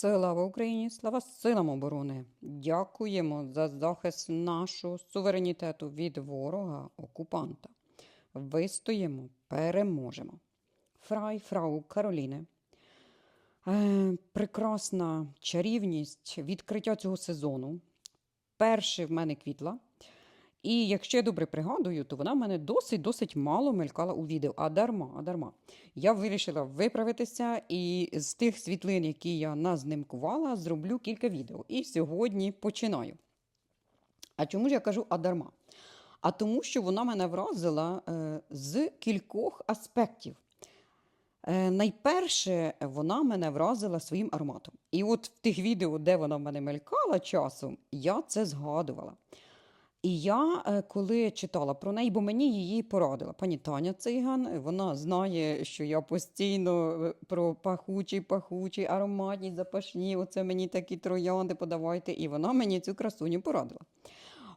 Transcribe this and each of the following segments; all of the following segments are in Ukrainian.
Слава Україні! Слава силам оборони! Дякуємо за захист нашого суверенітету від ворога окупанта. Вистоїмо, переможемо. Фрай, фрау Кароліне. Е, прекрасна чарівність відкриття цього сезону. Перший в мене квітла. І якщо я добре пригадую, то вона в мене досить-досить мало мелькала у відео. А дарма, а дарма. Я вирішила виправитися і з тих світлин, які я назнимкувала, зроблю кілька відео. І сьогодні починаю. А чому ж я кажу а дарма? А тому, що вона мене вразила е, з кількох аспектів. Е, найперше, вона мене вразила своїм ароматом. І от в тих відео, де вона в мене мелькала часом, я це згадувала. І я, е, коли читала про неї, бо мені її порадила пані Таня Циган, вона знає, що я постійно е, про пахучі, пахучі, ароматні, запашні, оце мені такі троянди подавайте. І вона мені цю красуню порадила.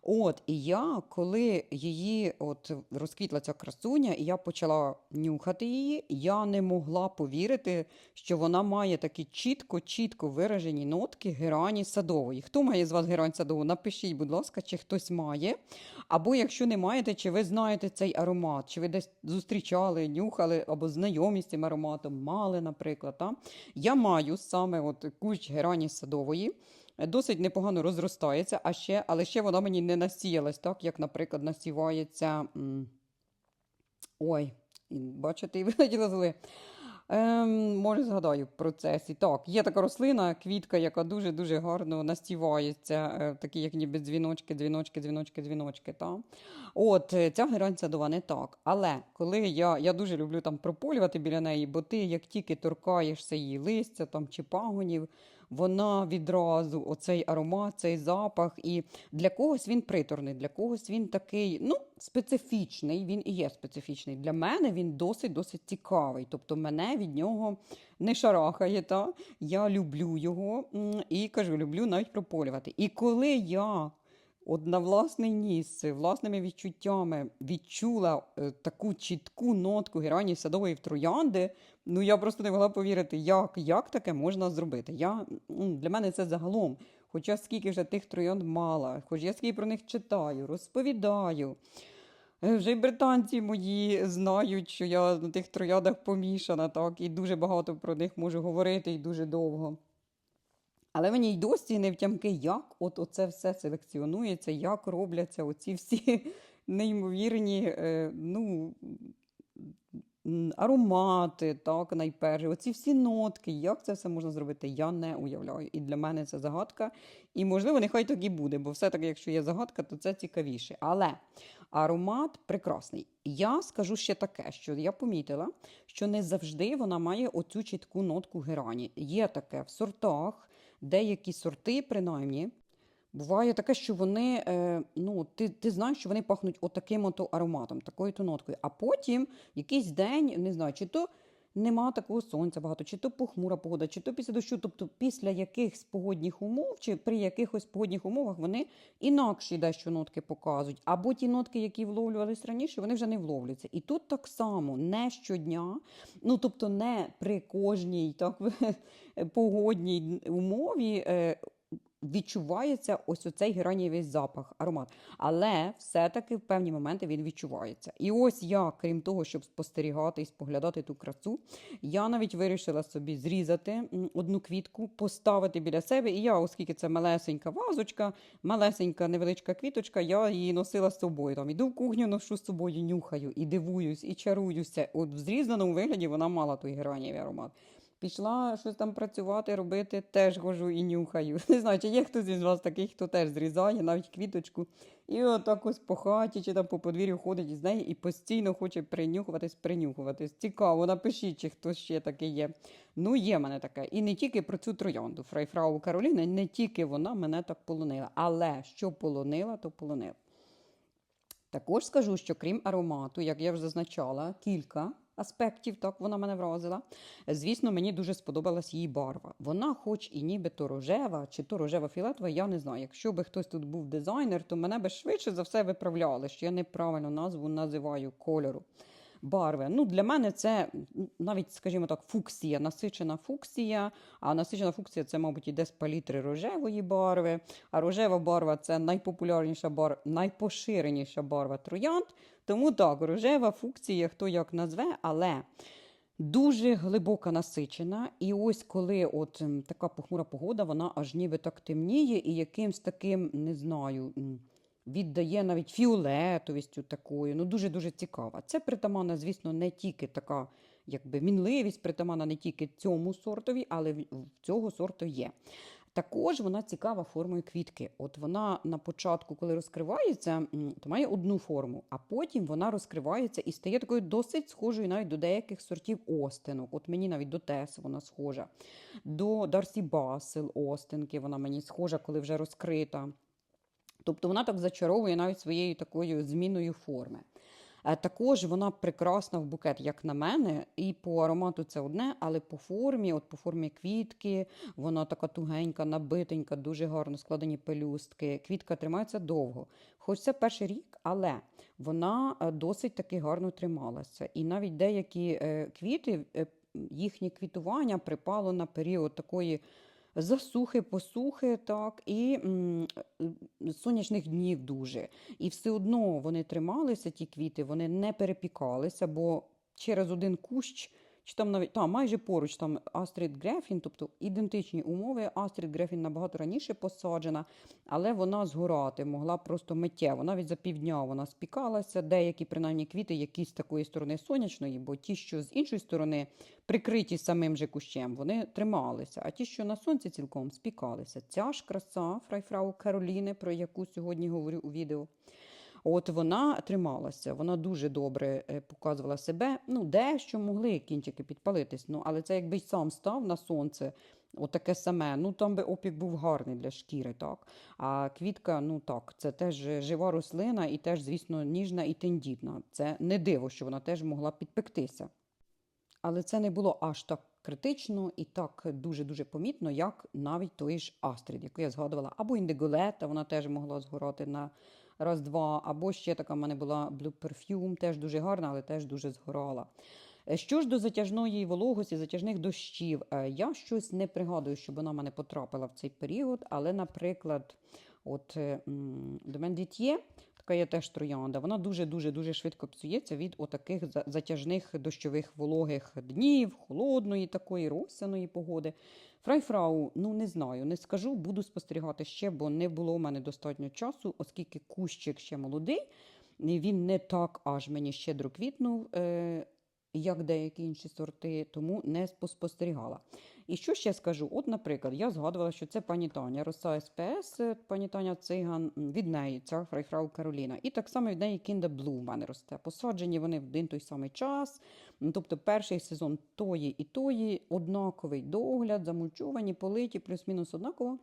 От, і я, коли її от розквітла ця красуня, і я почала нюхати її, я не могла повірити, що вона має такі чітко-чітко виражені нотки герані садової. Хто має з вас герань садову? Напишіть, будь ласка, чи хтось має. Або якщо не маєте, чи ви знаєте цей аромат, чи ви десь зустрічали, нюхали, або знайомі з цим ароматом, мали, наприклад. Та? Я маю саме от кущ герані садової. Досить непогано розростається, а ще, але ще вона мені не насіялась, так, як, наприклад, насівається. Ой, бачите, і вилетіла зли. Ем, може, згадаю в процесі. Так, є така рослина, квітка, яка дуже-дуже гарно настівається, е, такі, як ніби дзвіночки, дзвіночки, дзвіночки, дзвіночки. Та? От, е, ця герань садова не так. Але коли я, я дуже люблю там прополювати біля неї, бо ти як тільки торкаєшся її листя там, чи пагонів, вона відразу, оцей аромат, цей запах. І для когось він приторний, для когось він такий, ну, специфічний, він і є специфічний. Для мене він досить-досить цікавий. Тобто мене від нього не шарахає. Та? Я люблю його і кажу, люблю навіть прополювати. І коли я от на власний ніс, власними відчуттями відчула е, таку чітку нотку герані садової в троянди, ну я просто не могла повірити, як, як таке можна зробити. Я, для мене це загалом. Хоча скільки вже тих троянд мала, хоч я скільки про них читаю, розповідаю. Е, Вже й британці мої знають, що я на тих троядах помішана, так, і дуже багато про них можу говорити і дуже довго. Але мені й досі не втямки, як от оце все селекціонується, як робляться оці всі неймовірні е, ну, аромати, так, найперше, оці всі нотки, як це все можна зробити, я не уявляю. І для мене це загадка. І, можливо, нехай так і буде, бо все-таки, якщо є загадка, то це цікавіше. Але аромат прекрасний. Я скажу ще таке, що я помітила, що не завжди вона має оцю чітку нотку герані. Є таке в сортах, деякі сорти, принаймні. Буває таке, що вони, е, ну, ти, ти знаєш, що вони пахнуть отаким от ароматом, такою то ноткою. А потім якийсь день, не знаю, чи то нема такого сонця багато, чи то похмура погода, чи то після дощу. Тобто після якихось погодних умов, чи при якихось погодних умовах вони інакші дещо нотки показують. Або ті нотки, які вловлювались раніше, вони вже не вловлюються. І тут так само не щодня, ну тобто не при кожній так, погодній умові. Відчувається ось оцей геранієвий запах, аромат. Але все-таки в певні моменти він відчувається. І ось я, крім того, щоб спостерігати і споглядати ту красу, я навіть вирішила собі зрізати одну квітку, поставити біля себе. І я, оскільки це малесенька вазочка, малесенька невеличка квіточка, я її носила з собою. Там іду в кухню, ношу з собою, нюхаю і дивуюсь, і чаруюся. От в зрізаному вигляді вона мала той геранієвий аромат. Пішла щось там працювати, робити, теж хожу і нюхаю. Не знаю, чи є хтось із вас такий, хто теж зрізає навіть квіточку. І отак ось по хаті чи там по подвір'ю ходить із неї і постійно хоче принюхуватись, принюхуватись. Цікаво, напишіть, чи хтось ще такий є. Ну, є мене таке. І не тільки про цю троянду. Фрайфрау Кароліна, не тільки вона мене так полонила. Але що полонила, то полонила. Також скажу, що крім аромату, як я вже зазначала, кілька аспектів, так вона мене вразила. Звісно, мені дуже сподобалась її барва. Вона, хоч і нібито рожева, чи то рожева фіолетова, я не знаю. Якщо би хтось тут був дизайнер, то мене би швидше за все виправляли, що я неправильно назву називаю кольору. Барви. Ну, для мене це навіть, скажімо так, фуксія, насичена фуксія. А насичена фуксія це, мабуть, іде з палітри рожевої барви. А рожева барва це найпопулярніша барва, найпоширеніша барва троянд. Тому так, рожева фуксія, хто як назве, але дуже глибока насичена. І ось коли от така похмура погода, вона аж ніби так темніє і якимсь таким, не знаю, віддає навіть фіолетовістю такою. Ну, дуже-дуже цікава. Це притаманна, звісно, не тільки така, якби мінливість, притаманна не тільки цьому сортові, але в цього сорту є. Також вона цікава формою квітки. От вона на початку, коли розкривається, то має одну форму, а потім вона розкривається і стає такою досить схожою навіть до деяких сортів остинок. От мені навіть до Тес вона схожа, до Дарсі Басил остинки вона мені схожа, коли вже розкрита. Тобто вона так зачаровує навіть своєю такою зміною форми. Е, Також вона прекрасна в букет, як на мене, і по аромату це одне, але по формі, от по формі квітки, вона така тугенька, набитенька, дуже гарно складені пелюстки. Квітка тримається довго. Хоч це перший рік, але вона е, досить таки гарно трималася. І навіть деякі е, квіти, їхнє квітування припало на період такої засухи, посухи, так, і м, е, сонячних днів дуже. І все одно вони трималися, ті квіти, вони не перепікалися, бо через один кущ, чи там навіть та, майже поруч там Астрид Грефін, тобто ідентичні умови. Астрид Грефін набагато раніше посаджена, але вона згорати могла просто миттєво. Навіть за півдня вона спікалася. Деякі, принаймні, квіти, які з такої сторони сонячної, бо ті, що з іншої сторони прикриті самим же кущем, вони трималися. А ті, що на сонці цілком спікалися. Ця ж краса Фрайфрау Кароліни, про яку сьогодні говорю у відео. От вона трималася, вона дуже добре е, показувала себе. Ну, дещо могли кінчики підпалитись, ну, але це якби сам став на сонце, отаке саме. Ну там би опік був гарний для шкіри, так. А квітка, ну так, це теж жива рослина і теж, звісно, ніжна і тендітна. Це не диво, що вона теж могла підпектися. Але це не було аж так критично і так дуже-дуже помітно, як навіть той ж Астрид, яку я згадувала, або індиголета, вона теж могла згорати на раз-два, або ще така в мене була Blue Perfume, теж дуже гарна, але теж дуже згорала. Е, Що ж до затяжної вологості, затяжних дощів, е, я щось не пригадую, щоб вона в мене потрапила в цей період, але, наприклад, от е, м, Домен Дітьє, така є теж троянда, вона дуже-дуже дуже швидко псується від отаких затяжних дощових вологих днів, холодної такої росяної погоди. Фрайфрау, ну не знаю, не скажу, буду спостерігати ще, бо не було в мене достатньо часу, оскільки кущик ще молодий, він не так аж мені щедро квітнув, е, як деякі інші сорти, тому не поспостерігала. І що ще скажу? От, наприклад, я згадувала, що це пані Таня, роса СПС, пані Таня Циган, від неї ця Фрайфрау Кароліна. І так само від неї Кінда Блу в мене росте. Посаджені вони в один той самий час. Тобто перший сезон тої і тої, однаковий догляд, замульчовані, политі, плюс-мінус однаково.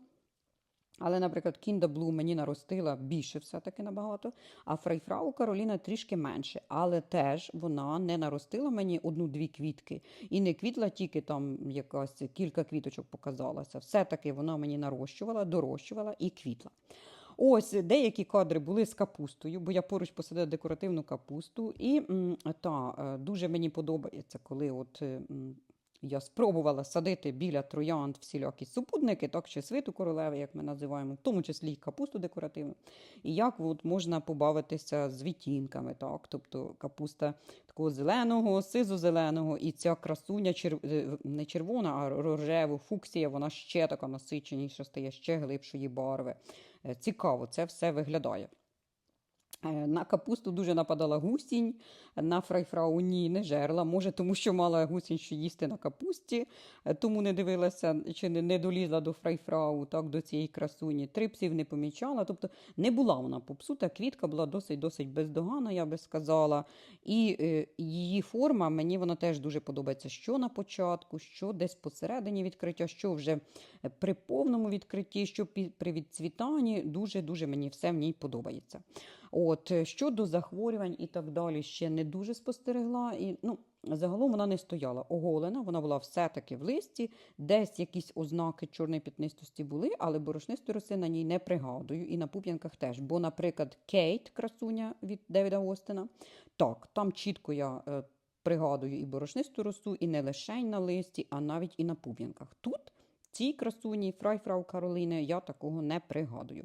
Але, наприклад, Кінда Блу мені наростила більше все-таки набагато, а Фрейфрау Кароліна трішки менше. Але теж вона не наростила мені одну-дві квітки. І не квітла тільки там якась кілька квіточок показалася. Все-таки вона мені нарощувала, дорощувала і квітла. Ось деякі кадри були з капустою, бо я поруч посадила декоративну капусту. І та, е, дуже мені подобається, коли от. Я спробувала садити біля троянд всілякі супутники, так чи свиту королеви, як ми називаємо, в тому числі й капусту декоративну. І як от можна побавитися з відтінками, так? тобто капуста такого зеленого, сизо-зеленого, і ця красуня чер... е, не червона, а рожева фуксія, вона ще така насиченіша, стає ще глибшої барви. Е, Цікаво, це все виглядає. Е, На капусту дуже нападала гусінь, на фрайфрау ні, не жерла. Може, тому що мала гусінь, що їсти на капусті, е, тому не дивилася чи не, не долізла до фрайфрау, так, до цієї красуні. Трипсів не помічала. Тобто не була вона попсута, квітка була досить-досить бездоганна, я би сказала. І е, її форма, мені вона теж дуже подобається, що на початку, що десь посередині відкриття, що вже е, при повному відкритті, що при відцвітанні. Дуже-дуже мені все в ній подобається. От е, щодо захворювань і так далі, ще не дуже спостерегла. І ну, загалом вона не стояла оголена, вона була все-таки в листі, десь якісь ознаки чорної п'ятнистості були, але борошнистої роси на ній не пригадую, і на пуп'янках теж. Бо, наприклад, Кейт, красуня від Девіда Остена, так, там чітко я е, пригадую і борошнисту росу, і не лише на листі, а навіть і на пуп'янках. Тут цій красуні Фрайфрау Кароліни я такого не пригадую.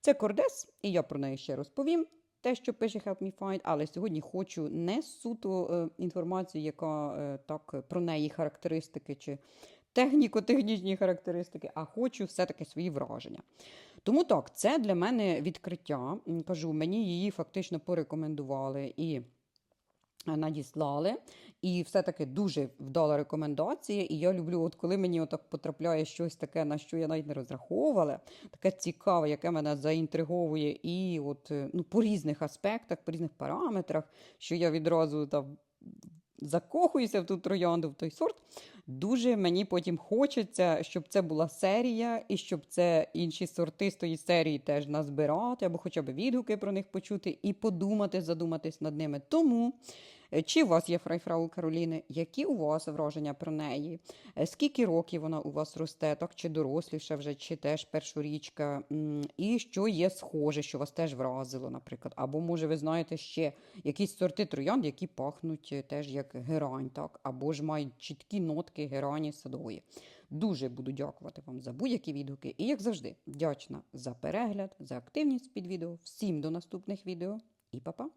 Це кордес, і я про неї ще розповім. Те, що пише Help Me Find, але сьогодні хочу не суто е, інформацію, яка е, так про неї характеристики чи техніко-технічні характеристики, а хочу все-таки свої враження. Тому так, це для мене відкриття. Кажу, мені її фактично порекомендували і надіслали. І все-таки дуже вдала рекомендація. І я люблю, от коли мені отак потрапляє щось таке, на що я навіть не розраховувала, таке цікаве, яке мене заінтриговує, і от е, ну, по різних аспектах, по різних параметрах, що я відразу там закохуюся в ту троянду, в той сорт. Дуже мені потім хочеться, щоб це була серія, і щоб це інші сорти з тої серії теж назбирати, або хоча б відгуки про них почути, і подумати, задуматись над ними. Тому. Е, Чи у вас є фрайфрау Кароліни? Які у вас враження про неї? Е, Скільки років вона у вас росте, так чи доросліша вже, чи теж першорічка? І що є схоже, що вас теж вразило, наприклад? Або, може, ви знаєте ще якісь сорти троянд, які пахнуть е, теж як герань, так? або ж мають чіткі нотки герані садової. Дуже буду дякувати вам за будь-які відгуки. І, як завжди, вдячна за перегляд, за активність під відео. Всім до наступних відео і па-па!